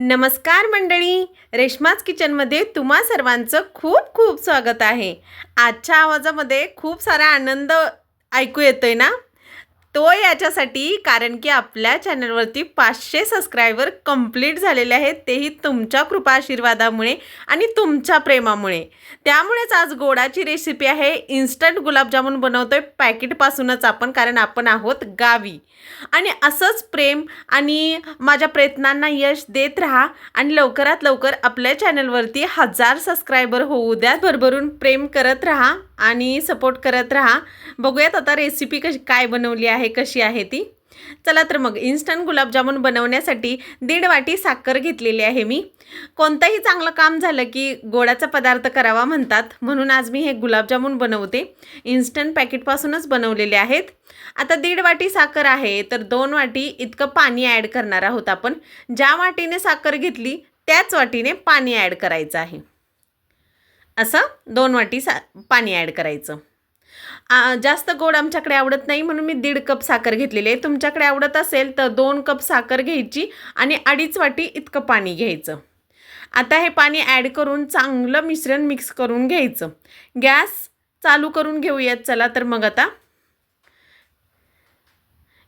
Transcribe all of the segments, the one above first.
नमस्कार मंडळी रेश्माच किचनमध्ये तुम्हा सर्वांचं खूप खूप स्वागत आहे. आजच्या आवाजामध्ये खूप सारा आनंद ऐकू येतोय ना? तो याच्यासाठी कारण की आपल्या चॅनलवरती पाचशे सबस्क्रायबर कंप्लीट झालेले आहेत तेही तुमच्या कृपा आशीर्वादामुळे आणि तुमच्या प्रेमामुळे. त्यामुळेच आज गोडाची रेसिपी आहे इन्स्टंट गुलाबजामुन बनवतोय पॅकेटपासूनच आपण कारण आपण आहोत गावी. आणि असंच प्रेम आणि माझ्या प्रयत्नांना यश देत राहा आणि लवकरात लवकर आपल्या चॅनलवरती हजार सबस्क्रायबर होऊ द्या भरभरून प्रेम करत राहा. आणि सपोर्ट करत राहा. बघूयात आता रेसिपी कशी काय बनवली आहे कशी आहे ती. चला तर मग इन्स्टंट गुलाबजामुन बनवण्यासाठी दीड वाटी साखर घेतलेली आहे मी. कोणतंही चांगलं काम झालं की गोडाचा पदार्थ करावा म्हणतात. म्हणून आज मी हे गुलाबजामुन बनवते. इन्स्टंट पॅकेटपासूनच बनवलेले आहेत. आता दीड वाटी साखर आहे तर दोन वाटी इतकं पाणी ॲड करणार आहोत आपण. ज्या वाटीने साखर घेतली त्याच वाटीने पाणी ॲड करायचं आहे. असं दोन वाटी सा पाणी ॲड करायचं. जास्त गोड आमच्याकडे आवडत नाही म्हणून मी दीड कप साखर घेतलेली आहे. तुमच्याकडे आवडत असेल तर दोन कप साखर घ्यायची आणि अडीच वाटी इतकं पाणी घ्यायचं. आता हे पाणी ॲड करून चांगलं मिश्रण मिक्स करून घ्यायचं. गॅस चालू करून घेऊयात चला तर मग आता.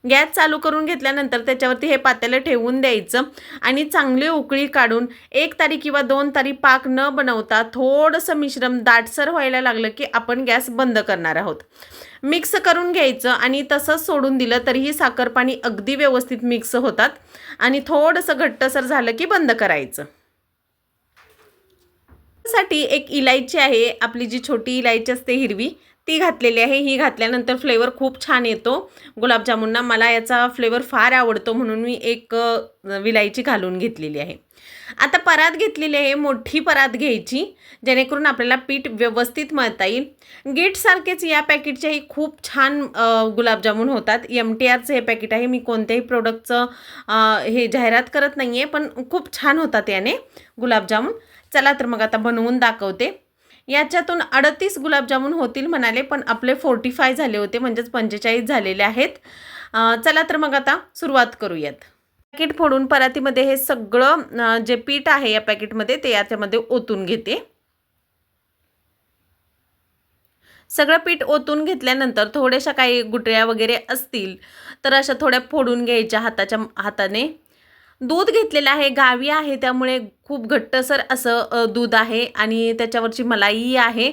गॅस चालू करून घेतल्यानंतर त्याच्यावरती हे पातेलं ठेवून द्यायचं आणि चांगली उकळी काढून एक तारी किंवा दोन तारी पाक न बनवता थोडंसं मिश्रण दाटसर व्हायला लागलं की आपण गॅस बंद करणार आहोत. मिक्स करून घ्यायचं आणि तसंच सोडून दिलं तरीही साखर पाणी अगदी व्यवस्थित मिक्स होतात आणि थोडंसं घट्टसर झालं की बंद करायचं. साठी एक इलायची आहे आपली जी छोटी इलायची असते हिरवी ती घातलेली आहे. ही घातल्यानंतर फ्लेवर खूप छान येतो. गुलाबजामुनना मला याचा फ्लेवर फार आवडतो म्हणून मी एक विलायची घालून घेतलेली आहे. आता परात घेतलेली आहे मोठी परात घ्यायची जेणेकरून आपल्याला पीठ व्यवस्थित मळता येईल. गेटसारखेच या पॅकेटचेही खूप छान गुलाबजामून गुलाबजामुन होतात. एम टी आरचं हे पॅकेट आहे. मी कोणत्याही प्रोडक्टचं हे जाहिरात करत नाही आहे पण खूप छान होतात याने गुलाबजामुन. चला तर मग आता बनवून दाखवते. याच्यातून अडतीस गुलाबजामुन होतील म्हणाले पण आपले फोर्टी फाय झाले होते म्हणजेच पंचेचाळीस झालेले आहेत. चला तर मग आता सुरुवात करूयात. पॅकेट फोडून परातीमध्ये हे सगळं जे पीठ आहे या पॅकेटमध्ये ते याच्यामध्ये ओतून घेते. सगळं पीठ ओतून घेतल्यानंतर थोड्याशा काही गुटळ्या वगैरे असतील तर अशा थोड्या फोडून घ्यायच्या हाताच्या हाताने. दूध घेतलेलं आहे गावी आहे त्यामुळे खूप घट्टसर असं दूध आहे आणि त्याच्यावरची मलाई आहे.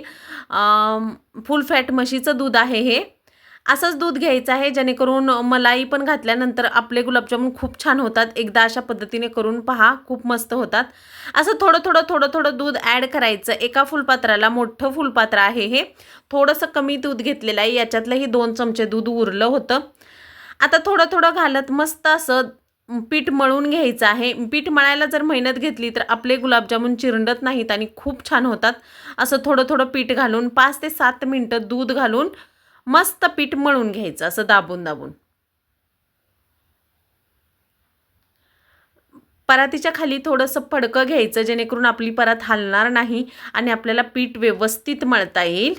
फुल फॅट म्हशीचं दूध आहे हे. असंच दूध घ्यायचं आहे जेणेकरून मलाई पण घातल्यानंतर आपले गुलाबजामुन खूप छान होतात. एकदा अशा पद्धतीने करून पहा खूप मस्त होतात. असं थोडं थोडं थोडं थोडं दूध ॲड करायचं. एका फुलपात्राला मोठं फुलपात्र आहे हे. थोडंसं कमी दूध घेतलेलं आहे याच्यातलंही दोन चमचे दूध उरलं होतं. आता थोडं थोडं घालत मस्त असं पीठ मळून घ्यायचं आहे. पीठ मळायला जर मेहनत घेतली तर आपले गुलाबजामुन चिरंडत नाहीत आणि खूप छान होतात. असं थोडं थोडं पीठ घालून पाच ते सात मिनटं दूध घालून मस्त पीठ मळून घ्यायचं असं दाबून दाबून. परातीच्या खाली थोडंसं फडकं घ्यायचं जेणेकरून आपली परात हलणार नाही आणि आपल्याला पीठ व्यवस्थित मळता येईल.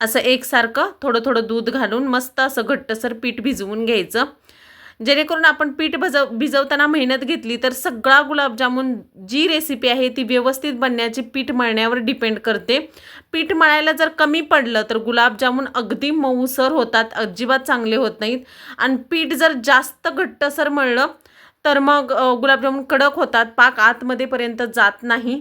असं एकसारखं थोडं थोडं दूध घालून मस्त असं घट्टसर पीठ भिजवून घ्यायचं. जेणेकरून आपण पीठ भजव भिजवताना मेहनत घेतली तर सगळा गुलाबजामुन जी रेसिपी आहे ती व्यवस्थित बनण्याची पीठ मळण्यावर डिपेंड करते. पीठ मळायला जर कमी पडलं तर गुलाबजामुन अगदी मऊसर होतात अजिबात चांगले होत नाहीत. आणि पीठ जर जास्त घट्टसर मळलं तर मग गुलाबजामुन कडक होतात पाक आतमध्येपर्यंत जात नाही.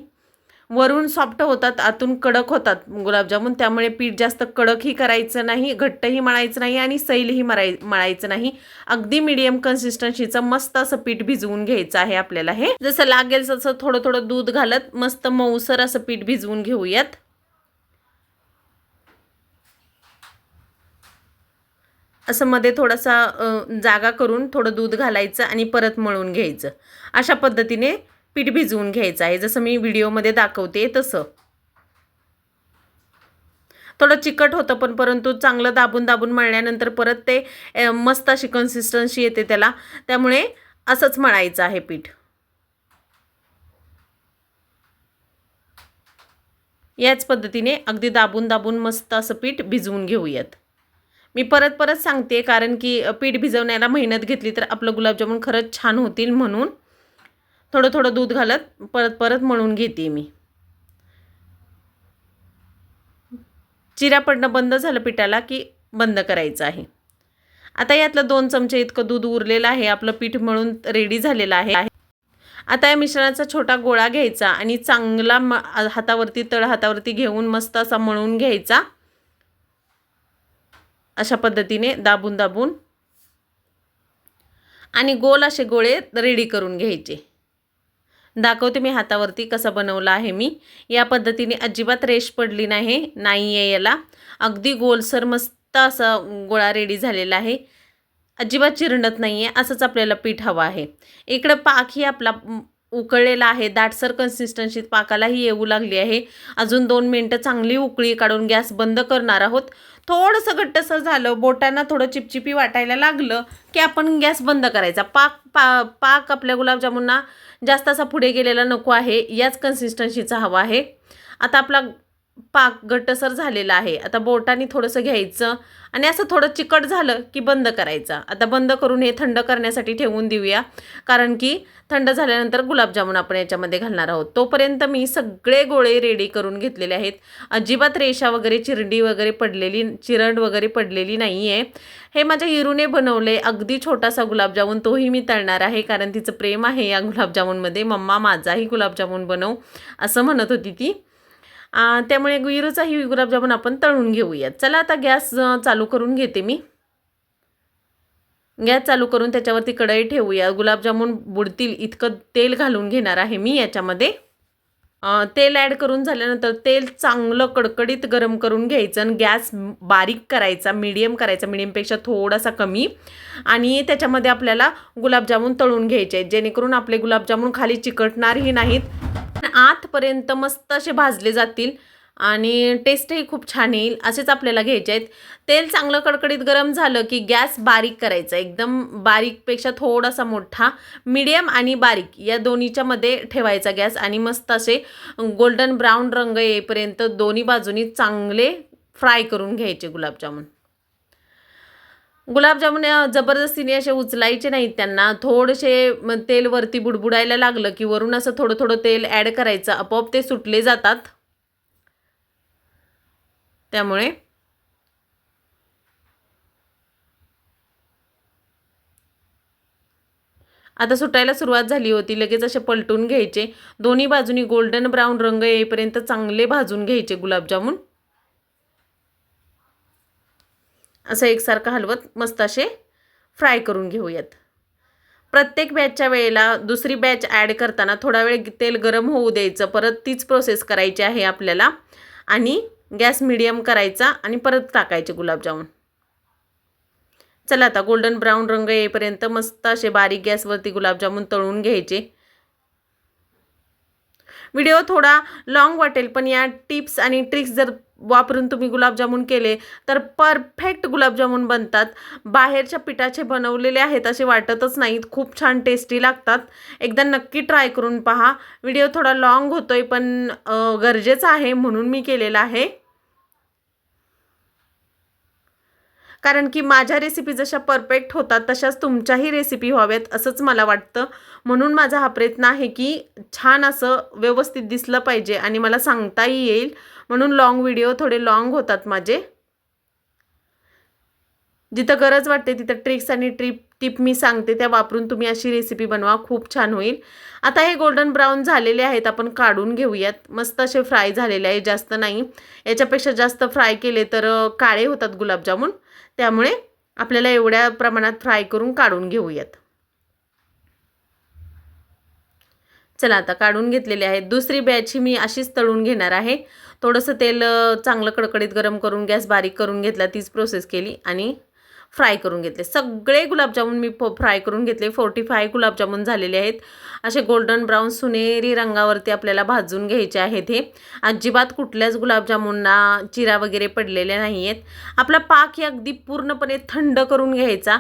वरून सॉफ्ट होतात आतून कडक होतात गुलाबजामुन. त्यामुळे पीठ जास्त कडकही करायचं नाही घट्टही मळायचं नाही आणि सैलही मराय मळायचं नाही. अगदी मिडियम कन्सिस्टन्सीचं मस्त असं पीठ भिजवून घ्यायचं आहे आपल्याला हे. जसं लागेल तसं थोडं थोडं दूध घालत मस्त मऊसर असं पीठ भिजवून घेऊयात. असं मध्ये थोडासा जागा करून थोडं दूध घालायचं आणि परत मळून घ्यायचं. अशा पद्धतीने पीठ भिजवून घ्यायचं आहे. जसं मी व्हिडिओमध्ये दाखवते तसं. थोडं चिकट होतं पण परंतु चांगलं दाबून दाबून मळल्यानंतर परत ते मस्त अशी कन्सिस्टन्सी येते त्याला. त्यामुळे असंच मळायचं आहे पीठ. याच पद्धतीने अगदी दाबून दाबून मस्त असं पीठ भिजवून घेऊयात. मी परत परत सांगते कारण की पीठ भिजवण्याला मेहनत घेतली तर आपलं गुलाबजामुन खरंच छान होतील म्हणून. थोडं थोडं दूध घालत परत परत मळून घेते मी. चिऱ्या पडणं बंद झालं पिठाला की बंद करायचं आहे. आता यातलं दोन चमचे इतकं दूध उरलेलं आहे आपलं पीठ मळून रेडी झालेलं आहे. आता या मिश्रणाचा छोटा गोळा घ्यायचा आणि चांगला म हातावरती तळ हातावरती घेऊन मस्त असा मळून घ्यायचा. अशा पद्धतीने दाबून दाबून आणि गोल असे गोळे रेडी करून घ्यायचे. दाखवते मी हातावरती कसं बनवला आहे मी. या पद्धतीने अजिबात रेश पडली नाही नाही आहे याला. अगदी गोलसर मस्त असा गोळा रेडी झालेला आहे. अजिबात चिरडत नाही आहे असंच आपल्याला पीठ हवं आहे. इकडं पाकही आपला उकळलेला आहे. दाटसर कन्सिस्टन्सीत पाकालाही येऊ लागली आहे. अजून दोन मिनटं चांगली उकळी काढून गॅस बंद करणार आहोत. थोडंसं घट्टसर झालं बोटांना थोडं चिपचिपी वाटायला लागलं की आपण गॅस बंद करायचा. पाक पा पाक आपल्या गुलाबजामुनना जास्त असा पुढे गेलेला नको आहे. याच कन्सिस्टन्सीचा हवा आहे. आता आपला पाक घटसर झालेला आहे. आता बोटाने थोडंसं घ्यायचं आणि असं थोडं चिकट झालं की बंद करायचं. आता बंद करून हे थंड करण्यासाठी ठेवून देऊया. कारण की थंड झाल्यानंतर गुलाबजामुन आपण याच्यामध्ये घालणार आहोत. तोपर्यंत मी सगळे गोळे रेडी करून घेतलेले आहेत. अजिबात रेषा वगैरे चिरडी वगैरे पडलेली चिरड वगैरे पडलेली नाही आहे हे माझ्या हिरूने बनवले. अगदी छोटासा गुलाबजामुन तोही मी तळणार आहे कारण तिचं प्रेम आहे या गुलाबजामुनमध्ये. मम्मा माझाही गुलाबजामुन बनव असं म्हणत होती ती. त्यामुळे विरूचाही गुलाबजामुन आपण तळून घेऊयात. चला आता गॅस चालू करून घेते मी. गॅस चालू करून त्याच्यावरती कढई ठेवूया. गुलाबजामून बुडतील इतकं तेल घालून घेणार आहे मी याच्यामध्ये. तेल ॲड करून झाल्यानंतर तेल चांगलं कडकडीत गरम करून घ्यायचं आणि गॅस बारीक करायचा मीडियम करायचा मिडियमपेक्षा थोडासा कमी. आणि त्याच्यामध्ये आपल्याला गुलाबजामुन तळून घ्यायचे आहेत. जेणेकरून आपले गुलाबजामुन खाली चिकटणारही नाहीत. आतपर्यंत मस्त असे भाजले जातील आणि टेस्टही खूप छान येईल असेच आपल्याला घ्यायचे आहेत. तेल चांगलं कडकडीत गरम झालं की गॅस बारीक करायचा एकदम बारीकपेक्षा थोडासा मोठा मीडियम आणि बारीक या दोन्हीच्या मध्ये ठेवायचा गॅस आणि मस्त असे गोल्डन ब्राऊन रंग येईपर्यंत दोन्ही बाजूनी चांगले फ्राय करून घ्यायचे गुलाबजामुन. गुलाबजामुन जबरदस्तीने असे उचलायचे नाहीत त्यांना. थोडेसे तेल वरती बुडबुडायला लागलं की वरून असं थोडं थोडं तेल ॲड करायचं. आपोआप ते सुटले जातात. त्यामुळे आता सुटायला सुरुवात झाली होती. लगेच असे पलटून घ्यायचे. दोन्ही बाजूनी गोल्डन ब्राऊन रंग येईपर्यंत चांगले भाजून घ्यायचे गुलाबजामुन. असं एकसारखं हलवत मस्त असे फ्राय करून घेऊयात. प्रत्येक बॅचच्या वेळेला दुसरी बॅच ॲड करताना थोडा वेळ तेल गरम होऊ द्यायचं. परत तीच प्रोसेस करायची आहे आपल्याला. आणि गॅस मिडियम करायचा आणि परत टाकायचे गुलाबजामुन. चला आता गोल्डन ब्राऊन रंग येईपर्यंत मस्त असे बारीक गॅसवरती गुलाबजामुन तळून घ्यायचे. व्हिडिओ थोडा लाँग वाटेल पण या टिप्स आणि ट्रिक्स जर वापरून तुम्ही गुलाबजामुन केले तर परफेक्ट गुलाबजामुन बनतात. बाहेरच्या पिठाचे बनवलेले आहेत असे वाटतच नाहीत. खूप छान टेस्टी लागतात. एकदा नक्की ट्राय करून पहा. व्हिडिओ थोडा लॉंग होतोय पण गरजेचा आहे म्हणून मी केलेला आहे. कारण की माझ्या रेसिपी जशा परफेक्ट होतात तशाच तुमच्याही रेसिपी व्हाव्यात असंच मला वाटतं. म्हणून माझा हा प्रयत्न आहे की छान असं व्यवस्थित दिसलं पाहिजे आणि मला सांगताही येईल. म्हणून लॉंग व्हिडिओ थोडे लॉंग होतात माझे. जिथं गरज वाटते तिथं ट्रिक्स आणि ट्रिप टिप मी सांगते त्या वापरून तुम्ही अशी रेसिपी बनवा खूप छान होईल. आता हे गोल्डन ब्राऊन झालेले आहेत आपण काढून घेऊयात. मस्त असे फ्राय झालेले आहे जास्त नाही. याच्यापेक्षा जास्त फ्राय केले तर काळे होतात गुलाबजामून. त्यामुळे आपल्याला एवढ्या प्रमाणात फ्राय करून काढून घेऊयात. चला आता काढून घेतलेले आहेत. दुसरी बॅच ही मी अशीच तळून घेणार आहे. थोडंसं तेल चांगलं कडकडीत गरम करून गॅस बारीक करून घेतला तीच प्रोसेस केली आणि फ्राय करून घेतले. सगळे गुलाबजामुन मी फ्राय करून घेतले. फोर्टी फाय गुलाबजामुन झालेले आहेत. असे गोल्डन ब्राऊन सुनेरी रंगावरती आपल्याला भाजून घ्यायचे आहेत हे. अजिबात कुठल्याच गुलाबजामुनना चिरा वगैरे पडलेल्या नाही आहेत आपला पाक हे अगदी पूर्णपणे थंड करून घ्यायचा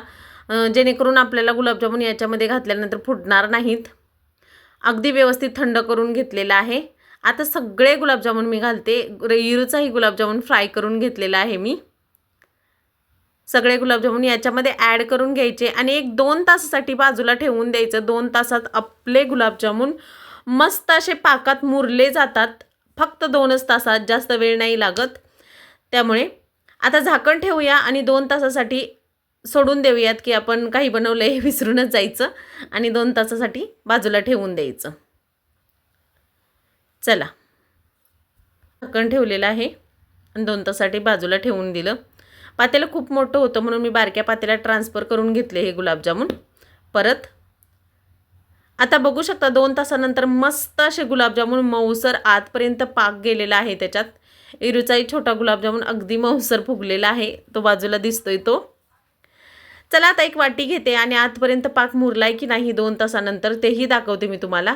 जेणेकरून आपल्याला गुलाबजामुन याच्यामध्ये घातल्यानंतर फुटणार नाहीत. अगदी व्यवस्थित थंड करून घेतलेलं आहे. आता सगळे गुलाबजामुन मी घालते. इरूचाही गुलाबजामुन फ्राय करून घेतलेला आहे मी. सगळे गुलाबजामुन याच्यामध्ये ॲड करून घ्यायचे आणि एक दोन तासासाठी बाजूला ठेवून द्यायचं. दोन तासात आपले गुलाबजामुन मस्त असे पाकात मुरले जातात. फक्त दोनच तासात जास्त वेळ नाही लागत. त्यामुळे आता झाकण ठेवूया आणि दोन तासासाठी सोडून देऊयात की आपण काही बनवलं हे विसरूनच जायचं आणि दोन तासासाठी बाजूला ठेवून द्यायचं. चला. झाकण ठेवलेलं आहे. आणि दोन तासासाठी बाजूला ठेवून दिलं. पातेलं खूप मोठं होतं म्हणून मी बारक्या पातेला ट्रान्सफर करून घेतले हे गुलाबजामुन. परत. आता बघू शकता दोन तासानंतर मस्त असे गुलाबजामुन मऊसर आतपर्यंत पाक गेलेला आहे त्याच्यात. इरूचाही छोटा गुलाबजामुन अगदी मऊसर फुगलेला आहे. तो बाजूला दिसतोय तो. चला आता एक वाटी घेते आणि आतपर्यंत पाक मुरलाय की नाही दोन तासानंतर तेही दाखवते मी तुम्हाला.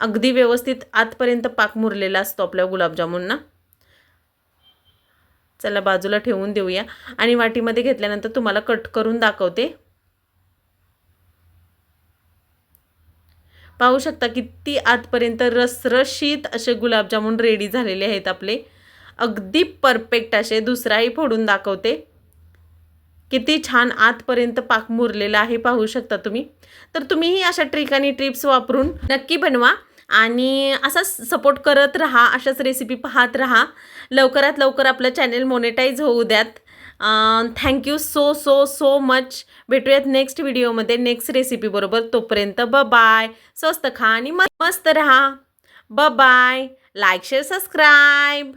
अगदी व्यवस्थित आतपर्यंत पाक मुरलेला असतो आपल्या गुलाबजामुनना. चला बाजूला ठेवून देऊया. आणि वाटीमध्ये घेतल्यानंतर तुम्हाला कट करून दाखवते. पाहू शकता किती आतपर्यंत रसरशीत असे गुलाबजामुन रेडी झालेले आहेत आपले. अगदी परफेक्ट असे दुसराही फोडून दाखवते. किती छान आतपर्यंत पाक मुरलेला आहे पाहू शकता तुम्ही. तर तुम्हीही अशा ट्रिक आणि ट्रिप्स वापरून नक्की बनवा. आणि असाच सपोर्ट करत राहा अशाच रेसिपी पाहत राहा. लवकरात लवकर आपलं चॅनेल मोनेटाईज होऊ द्यात. Thank you so so so much भेटूयात नेक्स्ट व्हिडिओमध्ये नेक्स्ट रेसिपीबरोबर तोपर्यंत ब बाय स्वस्त खा आणि मस्त राहा. ब बाय लाईक शेअर सबस्क्राईब